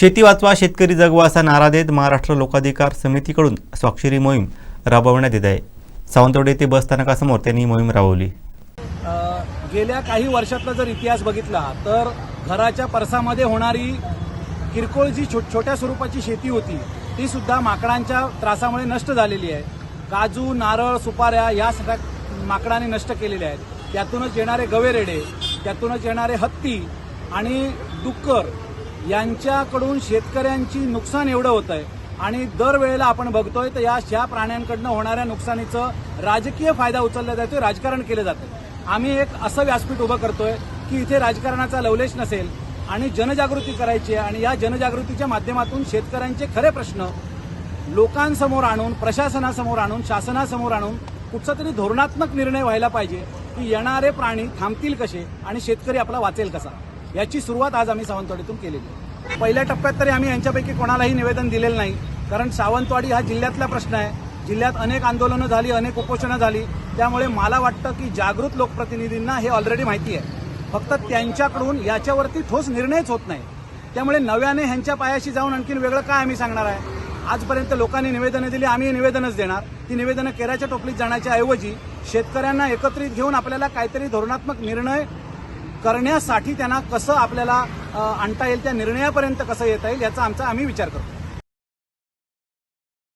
शेती वाचवा शेतकरी जगवा असा नारा देत महाराष्ट्र लोकाधिकार समितीकडून स्वाक्षरी मोहीम राबवण्यात येत आहे. सावंतवाडी येथे बस स्थानकासमोर त्यांनी ही मोहीम राबवली. गेल्या काही वर्षातला जर इतिहास बघितला तर घराच्या परसामध्ये होणारी किरकोळ जी छो छोट्या स्वरूपाची शेती होती ती सुद्धा माकडांच्या त्रासामुळे नष्ट झालेली आहे. काजू नारळ सुपाऱ्या या सगळ्या माकडाने नष्ट केलेल्या आहेत. त्यातूनच येणारे गवेरेडे त्यातूनच येणारे हत्ती आणि डुक्कर यांच्याकडून शेतकऱ्यांची नुकसान एवढं होत आहे. आणि दरवेळेला आपण बघतोय तर या श्या प्राण्यांकडनं होणाऱ्या नुकसानीचं राजकीय फायदा उचलला जातोय राजकारण केलं जातं आम्ही एक असं व्यासपीठ उभं करतोय की इथे राजकारणाचा लवलेश नसेल आणि जनजागृती करायची आहे आणि या जनजागृतीच्या माध्यमातून शेतकऱ्यांचे खरे प्रश्न लोकांसमोर आणून प्रशासनासमोर आणून शासनासमोर आणून कुठचा तरी धोरणात्मक निर्णय व्हायला पाहिजे की येणारे प्राणी थांबतील कसे आणि शेतकरी आपला वाचेल कसा? याची सुरुवात आज आम्ही सावंतवाडीतून केलेली आहे. पहिल्या टप्प्यात तरी आम्ही यांच्यापैकी कोणालाही निवेदन दिलेलं नाही. कारण सावंतवाडी हा जिल्ह्यातला प्रश्न आहे. जिल्ह्यात अनेक आंदोलनं झाली अनेक उपोषणं झाली. त्यामुळे मला वाटतं की जागृत लोकप्रतिनिधींना हे ऑलरेडी माहिती आहे. फक्त त्यांच्याकडून याच्यावरती ठोस निर्णयच होत नाही. त्यामुळे नव्याने ह्यांच्या पायाशी जाऊन आणखीन वेगळं काय आम्ही सांगणार आहे? आजपर्यंत लोकांनी निवेदनं दिली आम्ही निवेदनच देणार. ती निवेदनं केराच्या टोपलीत जाण्याच्या ऐवजी शेतकऱ्यांना एकत्रित घेऊन आपल्याला काहीतरी धोरणात्मक निर्णय करण्यासाठी त्यांना कसं आपल्याला आणता येईल त्या निर्णयापर्यंत कसं येता येईल याचा आमचा आम्ही विचार करतो.